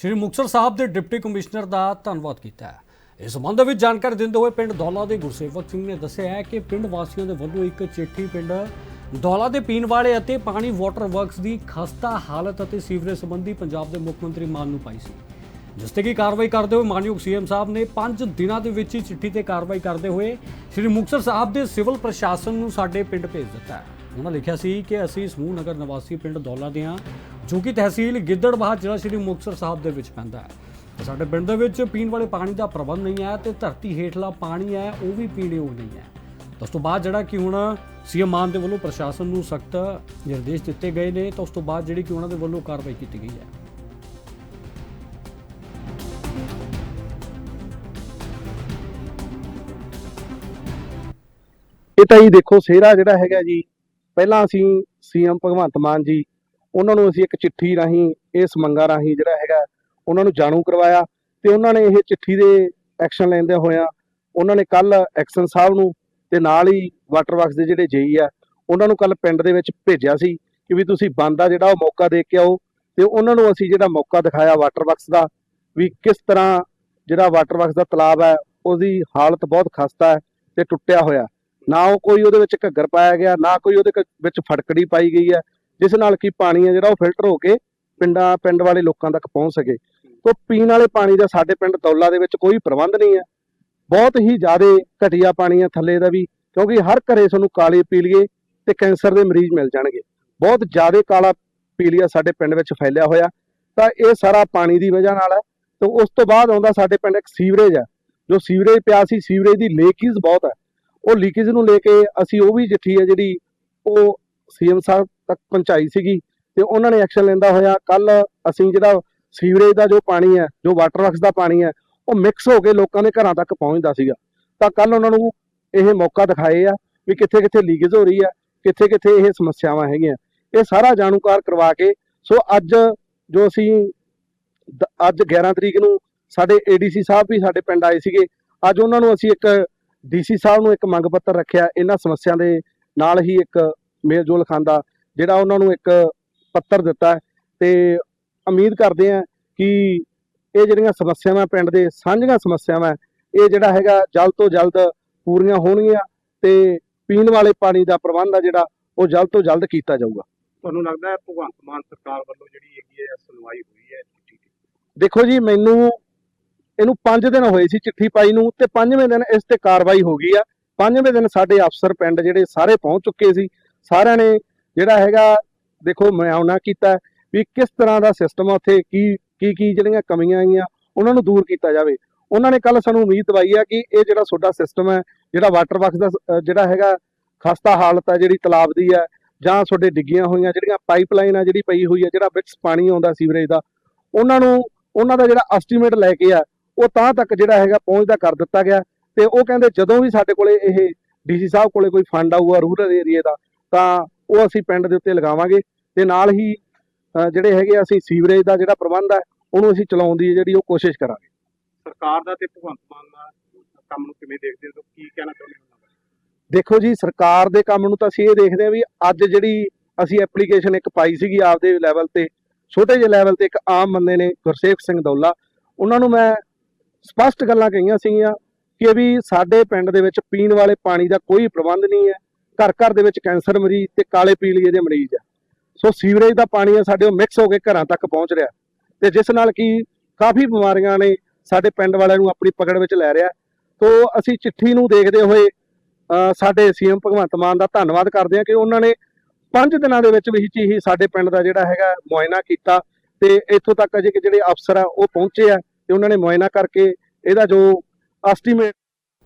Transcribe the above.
ਸ਼੍ਰੀ ਮੁਕਤਸਰ ਸਾਹਿਬ ਦੇ deputy commissioner ਦਾ ਧੰਨਵਾਦ ਕੀਤਾ ਹੈ। ਇਸ ਸੰਬੰਧ ਵਿੱਚ ਜਾਣਕਾਰੀ ਦਿੰਦੇ ਹੋਏ ਪਿੰਡ ਦੌਲਾ ਦੇ ਗੁਰਸੇਵਕ ਸਿੰਘ ਨੇ ਦੱਸਿਆ ਹੈ ਕਿ ਪਿੰਡ ਵਾਸੀਆਂ ਦੇ ਵੱਲੋਂ ਇੱਕ ਚਿੱਠੀ ਪਿੰਡ ਦੌਲਾ ਦੇ ਪੀਣ ਵਾਲੇ ਅਤੇ ਪਾਣੀ ਵਾਟਰ ਵਰਕਸ ਦੀ ਖਸਤਾ ਹਾਲਤ ਅਤੇ ਸੀਵਰੇਜ ਸੰਬੰਧੀ ਪੰਜਾਬ ਦੇ ਮੁੱਖ ਮੰਤਰੀ ਮਾਨ ਨੂੰ ਪਾਈ ਸੀ। ਜਿਸ ਤੇ ਕੀ ਕਾਰਵਾਈ ਕਰਦੇ ਹੋਏ ਮਾਨਯੋਗ ਸੀਐਮ ਸਾਹਿਬ ਨੇ 5 ਦਿਨਾਂ ਦੇ ਵਿੱਚ ਹੀ ਚਿੱਠੀ ਤੇ ਕਾਰਵਾਈ ਕਰਦੇ ਹੋਏ ਸ਼੍ਰੀ ਮੁਕਤਸਰ ਸਾਹਿਬ ਦੇ ਸਿਵਲ ਪ੍ਰਸ਼ਾਸਨ ਨੂੰ ਸਾਡੇ ਪਿੰਡ ਭੇਜ ਦਿੱਤਾ ਹੈ। ਉਹਨਾਂ ਲਿਖਿਆ ਸੀ ਕਿ ਅਸੀਂ ਸਮੂਹ ਨਗਰ ਨਿਵਾਸੀ ਪਿੰਡ ਦੌਲਾ ਦੇ ਹਾਂ। ਜੋ ਕਿ ਤਹਿਸੀਲ ਗਿੱਦੜਬਾਹਾ ਜ਼ਿਲ੍ਹਾ ਸ਼੍ਰੀ ਮੁਕਤਸਰ ਸਾਹਿਬ ਦੇ ਵਿੱਚ ਪੈਂਦਾ ਹੈ। ਸਾਡੇ ਪਿੰਡ ਦੇ ਵਿੱਚ ਪੀਣ ਵਾਲੇ ਪਾਣੀ ਦਾ ਪ੍ਰਬੰਧ ਨਹੀਂ ਹੈ ਤੇ ਧਰਤੀ ਹੇਠਲਾ ਪਾਣੀ ਹੈ, ਉਹ ਵੀ ਪੀਣ ਯੋਗ ਨਹੀਂ ਹੈ। ਉਸ ਤੋਂ ਬਾਅਦ ਜਿਹੜਾ ਕਿ ਹੁਣ ਸੀਐਮ ਮਾਨ ਦੇ ਵੱਲੋਂ ਪ੍ਰਸ਼ਾਸਨ ਨੂੰ ਸਖਤ ਨਿਰਦੇਸ਼ ਦਿੱਤੇ ਗਏ ਨੇ, ਤਾਂ ਉਸ ਤੋਂ ਬਾਅਦ ਜਿਹੜੀ ਕਿ ਉਹਨਾਂ ਦੇ ਵੱਲੋਂ ਕਾਰਵਾਈ ਕੀਤੀ ਗਈ ਹੈ। ਇਹ ਤਾਂ ਜੀ ਦੇਖੋ, ਸਿਹਰਾ ਜਿਹੜਾ ਹੈਗਾ ਜੀ, ਪਹਿਲਾਂ ਅਸੀਂ ਸੀਐਮ ਭਗਵੰਤ ਮਾਨ ਜੀ ਉਹਨਾਂ ਨੂੰ ਅਸੀਂ ਇੱਕ ਚਿੱਠੀ ਰਾਹੀਂ, ਇਸ ਮੰਗਾਂ ਰਾਹੀਂ ਜਿਹੜਾ ਹੈਗਾ, ਉਹਨਾਂ ਨੂੰ ਜਾਣੂ ਕਰਵਾਇਆ ਤੇ ਉਹਨਾਂ ਨੇ ਇਹ ਚਿੱਠੀ ਦੇ ਐਕਸ਼ਨ ਲੈਂਦੇ ਹੋਇਆ ਉਹਨਾਂ ਨੇ ਕੱਲ ਐਕਸ਼ਨ ਸਾਹਿਬ ਨੂੰ ਤੇ ਨਾਲ ਹੀ ਵਾਟਰ ਵਰਕਸ ਦੇ ਜਿਹੜੇ ਜੇਈ ਆ, ਉਹਨਾਂ ਨੂੰ ਕੱਲ ਪਿੰਡ ਦੇ ਵਿੱਚ ਭੇਜਿਆ ਸੀ ਕਿ ਵੀ ਤੁਸੀਂ ਬੰਦਾ ਜਿਹੜਾ ਉਹ ਮੌਕਾ ਦੇ ਕੇ ਆਓ ਤੇ ਉਹਨਾਂ ਨੂੰ ਅਸੀਂ ਜਿਹੜਾ ਮੌਕਾ ਦਿਖਾਇਆ ਵਾਟਰ ਵਰਕਸ ਦਾ ਵੀ ਕਿਸ ਤਰ੍ਹਾਂ ਜਿਹੜਾ ਵਾਟਰ ਵਰਕਸ ਦਾ ਤਲਾਬ ਹੈ, ਉਹਦੀ ਹਾਲਤ ਬਹੁਤ ਖਸਤਾ ਹੈ ਤੇ ਟੁੱਟਿਆ ਹੋਇਆ। ਨਾ ਉਹ ਕੋਈ ਉਹਦੇ ਵਿੱਚ ਘੱਗਰ ਪਾਇਆ ਗਿਆ, ਨਾ ਕੋਈ ਉਹਦੇ ਵਿੱਚ ਫੜਕੜੀ ਪਾਈ ਗਈ ਹੈ ਜਿਸ ਨਾਲ ਕਿ ਪਾਣੀ ਹੈ ਜਿਹੜਾ ਉਹ ਫਿਲਟਰ ਹੋ ਕੇ ਪਿੰਡਾਂ, ਪਿੰਡ ਵਾਲੇ ਲੋਕਾਂ ਤੱਕ ਪਹੁੰਚ ਸਕੇ। ਤੋਂ ਪੀਣ ਵਾਲੇ ਪਾਣੀ ਦਾ ਸਾਡੇ ਪਿੰਡ ਦੌਲਾ ਦੇ ਵਿੱਚ ਕੋਈ ਪ੍ਰਬੰਧ ਨਹੀਂ ਹੈ। ਬਹੁਤ ਹੀ ਜ਼ਿਆਦਾ ਘਟੀਆ ਪਾਣੀ ਹੈ ਥੱਲੇ ਦਾ ਵੀ, ਕਿਉਂਕਿ ਹਰ ਘਰੇ ਤੁਹਾਨੂੰ ਕਾਲੇ ਪੀਲੀਏ ਤੇ ਕੈਂਸਰ ਦੇ ਮਰੀਜ਼ ਮਿਲ ਜਾਣਗੇ। ਬਹੁਤ ਜ਼ਿਆਦਾ ਕਾਲਾ ਪੀਲੀਆ ਸਾਡੇ ਪਿੰਡ ਵਿੱਚ ਫੈਲਿਆ ਹੋਇਆ। ਤਾਂ ਇਹ ਸਾਰਾ ਪਾਣੀ ਦੀ ਵਜ੍ਹਾ ਨਾਲ ਹੈ। ਤੇ ਉਸ ਤੋਂ ਬਾਅਦ ਆਉਂਦਾ ਸਾਡੇ ਪਿੰਡ ਇੱਕ ਸੀਵਰੇਜ ਹੈ, ਜੋ ਸੀਵਰੇਜ ਪਿਆ ਸੀ। ਸੀਵਰੇਜ ਦੀ ਲੀਕੇਜ ਬਹੁਤ ਹੈ। ਉਹ ਲੀਕੇਜ ਨੂੰ ਲੈ ਕੇ ਅਸੀਂ ਉਹ ਵੀ ਚਿੱਠੀ ਹੈ ਜਿਹੜੀ ਉਹ ਸੀਐਮ ਸਾਹਿਬ ਤੱਕ ਪਹੁੰਚਾਈ ਸੀਗੀ ਤੇ ਉਹਨਾਂ ਨੇ ਐਕਸ਼ਨ ਲੈਂਦਾ ਹੋਇਆ। ਕੱਲ ਅਸੀਂ ਜਿਹੜਾ ਸੀਵਰੇਜ ਦਾ ਜੋ ਪਾਣੀ ਹੈ, ਜੋ ਵਾਟਰ ਵਰਕਸ ਦਾ ਪਾਣੀ ਹੈ, ਉਹ ਮਿਕਸ ਹੋ ਕੇ ਲੋਕਾਂ ਦੇ ਘਰਾਂ ਤੱਕ ਪਹੁੰਚਦਾ ਸੀਗਾ। ਤਾਂ ਕੱਲ ਉਹਨਾਂ ਨੂੰ ਇਹ ਮੌਕਾ ਦਿਖਾਏ ਆ ਵੀ ਕਿੱਥੇ ਕਿੱਥੇ ਲੀਕੇਜ ਹੋ ਰਹੀ ਹੈ ਕਿੱਥੇ ਕਿੱਥੇ ਇਹ ਸਮੱਸਿਆਵਾਂ ਹੈਗੀਆਂ। ਇਹ ਸਾਰਾ ਜਾਣੂਕਾਰ ਕਰਵਾ ਕੇ, ਸੋ ਅੱਜ ਜੋ ਅਸੀਂ ਅੱਜ 11 ਤਰੀਕ ਨੂੰ ਸਾਡੇ ਏਡੀਸੀ ਸਾਹਿਬ ਵੀ ਸਾਡੇ ਪਿੰਡ ਆਏ ਸੀਗੇ। ਅੱਜ ਉਹਨਾਂ ਨੂੰ ਅਸੀਂ ਇੱਕ ਡੀਸੀ ਸਾਹਿਬ ਨੂੰ ਇੱਕ ਮੰਗ ਪੱਤਰ ਰੱਖਿਆ। ਇਹਨਾਂ ਸਮੱਸਿਆ ਦੇ ਨਾਲ ਹੀ ਇੱਕ ਮੇਲ ਜੋਲ ਖਾਂਦਾ ਜਿਹੜਾ ਉਹਨਾਂ ਨੂੰ ਇੱਕ ਪੱਤਰ ਦਿੱਤਾ ਤੇ ਉਮੀਦ ਕਰਦੇ ਹਾਂ ਕਿ ਇਹ ਜਿਹੜੀਆਂ ਸਮੱਸਿਆਵਾਂ ਪਿੰਡ ਦੇ ਸਾਂਝੀਆਂ ਸਮੱਸਿਆਵਾਂ ਇਹ ਜਿਹੜਾ ਹੈਗਾ ਜਲਦ ਤੋਂ ਜਲਦ ਪੂਰੀਆਂ ਹੋਣਗੀਆਂ ਤੇ ਪੀਣ ਵਾਲੇ ਪਾਣੀ ਦਾ ਪ੍ਰਬੰਧ ਆ ਜਿਹੜਾ ਉਹ ਜਲਦ ਤੋਂ ਜਲਦ ਕੀਤਾ ਜਾਊਗਾ। ਤੁਹਾਨੂੰ ਲੱਗਦਾ ਹੈ ਭਗਵੰਤ ਮਾਨ ਸਰਕਾਰ ਵੱਲੋਂ ਜਿਹੜੀ ਹੈਗੀ ਹੈ ਸੁਣਵਾਈ ਹੋਈ ਹੈ ਚਿੱਠੀ ਦੀ? ਦੇਖੋ ਜੀ ਮੈਨੂੰ ਇਹਨੂੰ 5 ਦਿਨ ਹੋਏ ਸੀ ਚਿੱਠੀ ਪਾਈ ਨੂੰ ਤੇ ਪੰਜਵੇਂ ਦਿਨ ਇਸ ਤੇ ਕਾਰਵਾਈ ਹੋ ਗਈ ਆ। ਪੰਜਵੇਂ ਦਿਨ ਸਾਡੇ ਅਫਸਰ ਪਿੰਡ ਜਿਹੜੇ ਸਾਰੇ ਪਹੁੰਚ ਚੁੱਕੇ ਸੀ। ਸਾਰਿਆਂ ਨੇ ਜਿਹੜਾ ਹੈਗਾ, ਦੇਖੋ ਮੁਆਇਨਾ ਕੀਤਾ ਵੀ ਕਿਸ ਤਰ੍ਹਾਂ ਦਾ ਸਿਸਟਮ ਆ ਉੱਥੇ, ਕੀ ਕੀ ਕੀ ਜਿਹੜੀਆਂ ਕਮੀਆਂ ਆਈਆਂ, ਉਹਨਾਂ ਨੂੰ ਦੂਰ ਕੀਤਾ ਜਾਵੇ। ਉਹਨਾਂ ਨੇ ਕੱਲ ਸਾਨੂੰ ਉਮੀਦ ਦਵਾਈ ਆ ਕਿ ਇਹ ਜਿਹੜਾ ਤੁਹਾਡਾ ਸਿਸਟਮ ਹੈ, ਜਿਹੜਾ ਵਾਟਰ ਵਰਕਸ ਦਾ ਜਿਹੜਾ ਹੈਗਾ ਖਸਤਾ ਹਾਲਤ ਹੈ ਜਿਹੜੀ ਤਲਾਬ ਦੀ ਹੈ ਜਾਂ ਤੁਹਾਡੇ ਡਿੱਗੀਆਂ ਹੋਈਆਂ ਜਿਹੜੀਆਂ ਪਾਈਪਲਾਈਨ ਆ ਜਿਹੜੀ ਪਈ ਹੋਈ ਹੈ ਜਿਹੜਾ ਵਿੱਚ ਪਾਣੀ ਆਉਂਦਾ ਸੀਵਰੇਜ ਦਾ, ਉਹਨਾਂ ਨੂੰ, ਉਹਨਾਂ ਦਾ ਜਿਹੜਾ ਐਸਟੀਮੇਟ ਲੈ ਕੇ ਆ, ਉਹ ਤਾਂ ਤੱਕ ਜਿਹੜਾ ਹੈਗਾ ਪਹੁੰਚਦਾ ਕਰ ਦਿੱਤਾ ਗਿਆ। ਤੇ ਉਹ ਕਹਿੰਦੇ ਜਦੋਂ ਵੀ ਸਾਡੇ ਕੋਲੇ ਇਹ ਡੀਸੀ ਸਾਹਿਬ ਕੋਲੇ ਕੋਈ ਫੰਡ ਆਊਗਾ ਰੂਰਲ ਏਰੀਆ ਦਾ, ਤਾਂ ਉਹ ਅਸੀਂ ਪਿੰਡ ਦੇ ਉੱਤੇ ਲਗਾਵਾਂਗੇ ਤੇ ਨਾਲ ਹੀ ਜਿਹੜੇ ਹੈਗੇ ਆ ਅਸੀਂ ਸੀਵਰੇਜ ਦਾ ਜਿਹੜਾ ਪ੍ਰਬੰਧ ਹੈ ਉਹਨੂੰ ਅਸੀਂ ਚਲਾਉਣ ਦੀ ਜਿਹੜੀ ਉਹ ਕੋਸ਼ਿਸ਼ ਕਰਾਂਗੇ। ਸਰਕਾਰ ਦਾ ਤੇ ਭਗਵੰਤ ਮਾਨ ਦਾ ਕੰਮ ਨੂੰ ਕਿਵੇਂ ਦੇਖਦੇ ਹੋ? ਕੀ ਕਹਿਣਾ ਚਾਹੁੰਦੇ ਹੋ ਦੇਖੋ ਜੀ ਸਰਕਾਰ ਦੇ ਕੰਮ ਨੂੰ ਤਾਂ ਅਸੀਂ ਇਹ ਦੇਖਦੇ ਹਾਂ ਵੀ ਅੱਜ ਜਿਹੜੀ ਅਸੀਂ ਐਪਲੀਕੇਸ਼ਨ ਇੱਕ ਪਾਈ ਸੀਗੀ ਆਪਦੇ ਲੈਵਲ ਤੇ ਛੋਟੇ ਜਿਹੇ ਲੈਵਲ ਤੇ ਇੱਕ ਆਮ ਬੰਦੇ ਨੇ ਗੁਰਸੇਵਕ ਸਿੰਘ ਦੌਲਾ ਉਹਨਾਂ ਨੂੰ ਮੈਂ ਸਪਸ਼ਟ ਗੱਲਾਂ ਕਹੀਆਂ ਸੀਗੀਆਂ ਕਿ ਵੀ ਸਾਡੇ ਪਿੰਡ ਦੇ ਵਿੱਚ ਪੀਣ ਵਾਲੇ ਪਾਣੀ ਦਾ ਕੋਈ ਪ੍ਰਬੰਧ ਨਹੀਂ ਹੈ। ਘਰ ਘਰ ਦੇ ਵਿੱਚ ਕੈਂਸਰ ਮਰੀਜ਼ ਤੇ ਕਾਲੇ ਪੀਲੀਏ ਦੇ ਮਰੀਜ਼ ਆ। ਸੋ ਸੀਵਰੇਜ ਦਾ ਪਾਣੀ ਹੈ ਸਾਡੇ ਉਹ ਮਿਕਸ ਹੋ ਕੇ ਘਰਾਂ ਤੱਕ ਪਹੁੰਚ ਰਿਹਾ। ਤੇ ਜਿਸ ਨਾਲ ਕਿ ਕਾਫੀ ਬਿਮਾਰੀਆਂ ਨੇ ਸਾਡੇ ਪਿੰਡ ਵਾਲਿਆਂ ਨੂੰ ਆਪਣੀ ਪਕੜ ਵਿੱਚ ਲੈ ਰਿਹਾ। ਤੋ ਅਸੀਂ ਚਿੱਠੀ ਨੂੰ ਦੇਖਦੇ ਹੋਏ ਅ, ਸਾਡੇ ਸੀਐਮ ਭਗਵੰਤ ਮਾਨ ਦਾ ਧੰਨਵਾਦ ਕਰਦੇ ਹਾਂ ਕਿ ਉਹਨਾਂ ਨੇ 5 ਦਿਨਾਂ ਦੇ ਵਿੱਚ ਵਿੱਚ ਹੀ ਸਾਡੇ ਪਿੰਡ ਦਾ ਜਿਹੜਾ ਹੈਗਾ ਮੁਆਇਨਾ ਕੀਤਾ ਤੇ ਇੱਥੋਂ ਤੱਕ ਅਜੇ ਕਿ ਜਿਹੜੇ ਅਫਸਰ ਆ ਉਹ ਪਹੁੰਚੇ ਆ ਤੇ ਉਹਨਾਂ ਨੇ ਮੁਆਇਨਾ ਕਰਕੇ ਇਹਦਾ ਜੋ ਐਸਟੀਮੇਟ